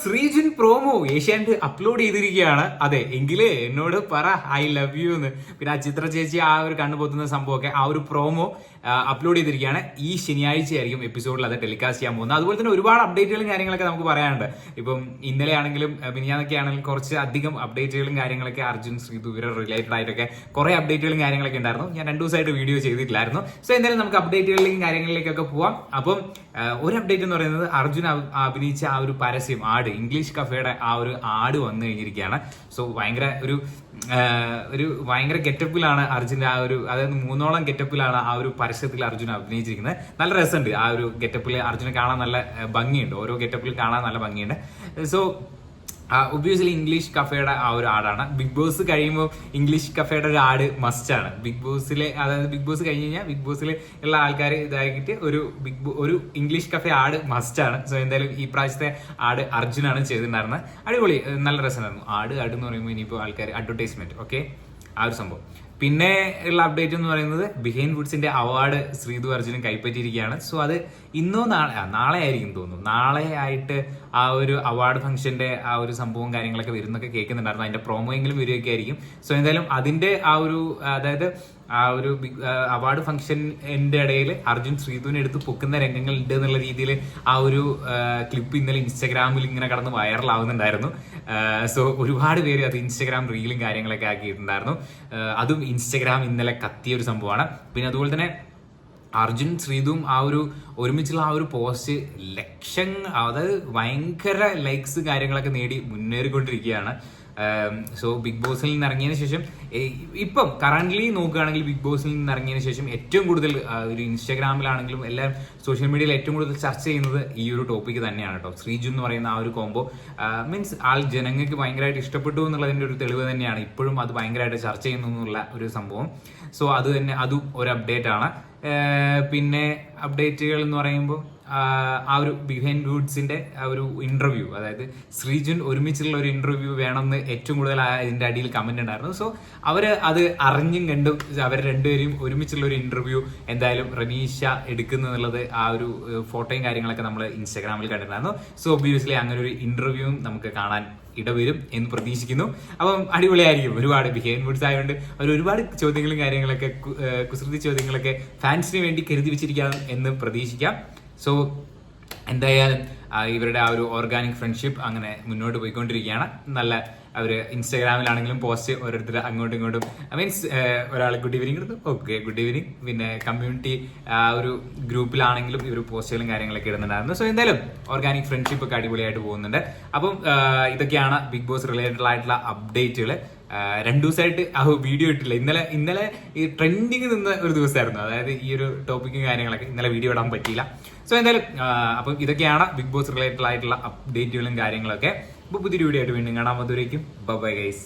Sreejun promo Asianet upload ചെയ്തിരിക്കുകയാണ്. അതെ എങ്കിലേ എന്നോട് പറ ഐ ലവ് യു എന്ന്. പിന്നെ ആ ചിത്ര ചേച്ചി ആ ഒരു കണ്ണു പൊത്തുന്ന സംഭവമൊക്കെ ആ ഒരു പ്രോമോ അപ്ലോഡ് ചെയ്തിരിക്കുകയാണ്. ഈ ശനിയാഴ്ച ആയിരിക്കും എപ്പിസോഡിൽ അത് ടെലികാസ്റ്റ് ചെയ്യാൻ പോകുന്നത്. അതുപോലെ തന്നെ ഒരുപാട് അപ്ഡേറ്റുകളും കാര്യങ്ങളൊക്കെ നമുക്ക് പറയാനുണ്ട്. ഇപ്പം ഇന്നലെ ആണെങ്കിലും മിനിയാന്നൊക്കെ ആണെങ്കിലും കുറച്ച് അധികം അപ്ഡേറ്റുകളും കാര്യങ്ങളൊക്കെ അർജുൻ ശ്രീതു ഇവരെ റിലേറ്റഡ് ആയിട്ടൊക്കെ കുറെ അപ്ഡേറ്റുകളും കാര്യങ്ങളൊക്കെ ഉണ്ടായിരുന്നു. ഞാൻ രണ്ടു ദിവസമായിട്ട് വീഡിയോ ചെയ്തിട്ടില്ലായിരുന്നു. സോ എന്തായാലും നമുക്ക് അപ്ഡേറ്റുകളിലേക്കും കാര്യങ്ങളിലേക്കൊക്കെ പോവാം. അപ്പം ഒരു അപ്ഡേറ്റ് എന്ന് പറയുന്നത് അർജുൻ അഭിനയിച്ച ആ ഒരു പരസ്യം ആട് ഇംഗ്ലീഷ് കഫേയുടെ ആ ഒരു ആട് വന്നു കഴിഞ്ഞിരിക്കുകയാണ്. സോ ഭയങ്കര ഒരു ഒരു ഭയങ്കര ഗെറ്റപ്പിലാണ് അർജുന്റെ ആ ഒരു അതായത് മൂന്നോളം ഗെറ്റപ്പിലാണ് ആ ഒരു പരസ്യത്തിൽ അർജുൻ അഭിനയിച്ചിരിക്കുന്നത്. നല്ല രസമുണ്ട് ആ ഒരു ഗെറ്റപ്പിൽ അർജുനെ കാണാൻ നല്ല ഭംഗിയുണ്ട്. ഓരോ ഗെറ്റപ്പിൽ കാണാൻ നല്ല ഭംഗിയുണ്ട്. സോ ഒബ്വിയസ്ലി ഇംഗ്ലീഷ് കഫേയുടെ ആ ഒരു ആടാണ്. ബിഗ് ബോസ് കഴിയുമ്പോൾ ഇംഗ്ലീഷ് കഫേയുടെ ഒരു ആട് മസ്റ്റാണ് ബിഗ് ബോസിലെ അതായത് ബിഗ് ബോസ് കഴിഞ്ഞ് കഴിഞ്ഞാൽ ബിഗ് ബോസിൽ ഉള്ള ആൾക്കാർ ഇതാക്കിയിട്ട് ഒരു ബിഗ് ഒരു ഇംഗ്ലീഷ് കഫേ ആട് മസ്റ്റാണ് സോ എന്തായാലും ഈ പ്രാവശ്യത്തെ ആട് അർജുനാണ് ചെയ്തിട്ടുണ്ടായിരുന്നത്. അടിപൊളി നല്ല രസമായിരുന്നു ആട് ആട് എന്ന് പറയുമ്പോൾ ഇനിയിപ്പോൾ ആൾക്കാർ അഡ്വർടൈസ്മെന്റ് ഓക്കെ ആ ഒരു സംഭവം. പിന്നെ ഉള്ള അപ്ഡേറ്റ് എന്ന് പറയുന്നത് ബിഹൈൻ വുഡ്സിന്റെ അവാർഡ് ശ്രീതു അർജുനും കൈപ്പറ്റിയിരിക്കുകയാണ്. സോ അത് ഇന്നോ നാളെ നാളെ ആയിരിക്കും തോന്നുന്നു. നാളെ ആയിട്ട് ആ ഒരു അവാർഡ് ഫംഗ്ഷന്റെ ആ ഒരു സംഭവം കാര്യങ്ങളൊക്കെ വരുന്നൊക്കെ കേൾക്കുന്നുണ്ടായിരുന്നു. അതിന്റെ പ്രോമോ എങ്കിലും വരികയൊക്കെ ആയിരിക്കും. സോ എന്തായാലും അതിന്റെ ആ ഒരു അതായത് ആ ഒരു അവാർഡ് ഫംഗ്ഷന്റെ ഇടയിൽ അർജുൻ ശ്രീധുവിനെ എടുത്ത് പൊക്കുന്ന രംഗങ്ങൾ ഉണ്ട് എന്നുള്ള രീതിയിൽ ആ ഒരു ക്ലിപ്പ് ഇന്നലെ ഇൻസ്റ്റാഗ്രാമിൽ ഇങ്ങനെ കടന്ന് വൈറലാവുന്നുണ്ടായിരുന്നു സോ ഒരുപാട് പേര് അത് ഇൻസ്റ്റാഗ്രാം റീലും കാര്യങ്ങളൊക്കെ ആക്കിയിട്ടുണ്ടായിരുന്നു. അതും ഇൻസ്റ്റാഗ്രാം ഇന്നലെ കത്തിയ ഒരു സംഭവമാണ്. പിന്നെ അതുപോലെ തന്നെ അർജുൻ ശ്രീധുവും ആ ഒരു ഒരുമിച്ചുള്ള ആ ഒരു പോസ്റ്റ് ലക്ഷം അതായത് ഭയങ്കര ലൈക്സ് കാര്യങ്ങളൊക്കെ നേടി മുന്നേറിക്കൊണ്ടിരിക്കുകയാണ്. സോ ബിഗ് ബോസിൽ നിന്ന് ഇറങ്ങിയതിന് ശേഷം ഇപ്പം കറന്റ്ലി നോക്കുകയാണെങ്കിൽ ബിഗ് ബോസിൽ നിന്ന് ഇറങ്ങിയതിന് ശേഷം ഏറ്റവും കൂടുതൽ ഒരു ഇൻസ്റ്റാഗ്രാമിലാണെങ്കിലും എല്ലാം സോഷ്യൽ മീഡിയയിൽ ഏറ്റവും കൂടുതൽ ചർച്ച ചെയ്യുന്നത് ഈ ഒരു ടോപ്പിക് തന്നെയാണ് കേട്ടോ ശ്രീജു എന്ന് പറയുന്ന ആ ഒരു കോംബോ മീൻസ് ആൾ ജനങ്ങൾക്ക് ഭയങ്കരമായിട്ട് ഇഷ്ടപ്പെട്ടു എന്നുള്ളതിന്റെ ഒരു തെളിവ് തന്നെയാണ്. ഇപ്പോഴും അത് ഭയങ്കരമായിട്ട് ചർച്ച ചെയ്യുന്നു എന്നുള്ള ഒരു സംഭവം. സോ അത് തന്നെ അതും ഒരു അപ്ഡേറ്റ് ആണ്. പിന്നെ അപ്ഡേറ്റുകൾ എന്ന് പറയുമ്പോൾ ആ ഒരു ബിഹൈൻ ഗുഡ്സിന്റെ ആ ഒരു ഇന്റർവ്യൂ അതായത് ശ്രീജുൻ ഒരുമിച്ചുള്ള ഒരു ഇന്റർവ്യൂ വേണമെന്ന് ഏറ്റവും കൂടുതൽ അതിന്റെ അടിയിൽ കമന്റ് ഉണ്ടായിരുന്നു. സോ അവർ അത് അറിഞ്ഞും കണ്ടും അവർ രണ്ടുപേരും ഒരുമിച്ചുള്ള ഒരു ഇന്റർവ്യൂ എന്തായാലും റനീഷ എടുക്കുന്നു എന്നുള്ളത് ആ ഒരു ഫോട്ടോയും കാര്യങ്ങളൊക്കെ നമ്മൾ ഇൻസ്റ്റാഗ്രാമിൽ കണ്ടിട്ടുണ്ടായിരുന്നു. സോ ഒബ്വിയസ്ലി അങ്ങനെ ഒരു ഇന്റർവ്യൂവും നമുക്ക് കാണാൻ ഇടവരും എന്ന് പ്രതീക്ഷിക്കുന്നു. അപ്പം അടിപൊളിയായിരിക്കും. ഒരുപാട് ബിഹേവിയർ ഗുഡ്സ് ആയതുകൊണ്ട് അവർ ഒരുപാട് ചോദ്യങ്ങളും കാര്യങ്ങളൊക്കെ കുസൃതി ചോദ്യങ്ങളൊക്കെ ഫാൻസിന് വേണ്ടി കരുതി വെച്ചിരിക്കാം എന്ന് പ്രതീക്ഷിക്കാം. സോ എന്തായാലും ഇവരുടെ ആ ഒരു ഓർഗാനിക് ഫ്രണ്ട്ഷിപ്പ് അങ്ങനെ മുന്നോട്ട് പോയിക്കൊണ്ടിരിക്കുകയാണ്. നല്ല അവർ ഇൻസ്റ്റാഗ്രാമിലാണെങ്കിലും പോസ്റ്റ് ഓരോരുത്തർ അങ്ങോട്ടും ഇങ്ങോട്ടും ഐ മീൻസ് ഒരാൾ ഗുഡ് ഈവനിങ് എടുത്തു ഓക്കെ ഗുഡ് ഈവനിങ് പിന്നെ കമ്മ്യൂണിറ്റി ആ ഒരു ഗ്രൂപ്പിലാണെങ്കിലും ഇവർ പോസ്റ്റുകളും കാര്യങ്ങളൊക്കെ ഇടുന്നുണ്ടായിരുന്നു. സോ എന്തായാലും ഓർഗാനിക് ഫ്രണ്ട്ഷിപ്പ് ഒക്കെ അടിപൊളിയായിട്ട് പോകുന്നുണ്ട്. അപ്പം ഇതൊക്കെയാണ് ബിഗ് ബോസ് റിലേറ്റഡ് ആയിട്ടുള്ള അപ്ഡേറ്റുകൾ രണ്ടു ദിവസമായിട്ട് ആ വീഡിയോ ഇട്ടില്ല ഇന്നലെ ഇന്നലെ ഈ ട്രെൻഡിങ് നിന്ന ഒരു ദിവസമായിരുന്നു അതായത് ഈ ഒരു ടോപ്പിക്കും കാര്യങ്ങളൊക്കെ ഇന്നലെ വീഡിയോ ഇടാൻ പറ്റിയില്ല. സോ എന്തായാലും അപ്പം ഇതൊക്കെയാണ് ബിഗ് ബോസ് റിലേറ്റഡ് ആയിട്ടുള്ള അപ്ഡേറ്റുകളും കാര്യങ്ങളൊക്കെ. അപ്പോൾ പുതിയൊരു വീഡിയോ ആയിട്ട് വീണ്ടും കാണാൻ മധുരയ്ക്കും ബൈ ഗൈസ്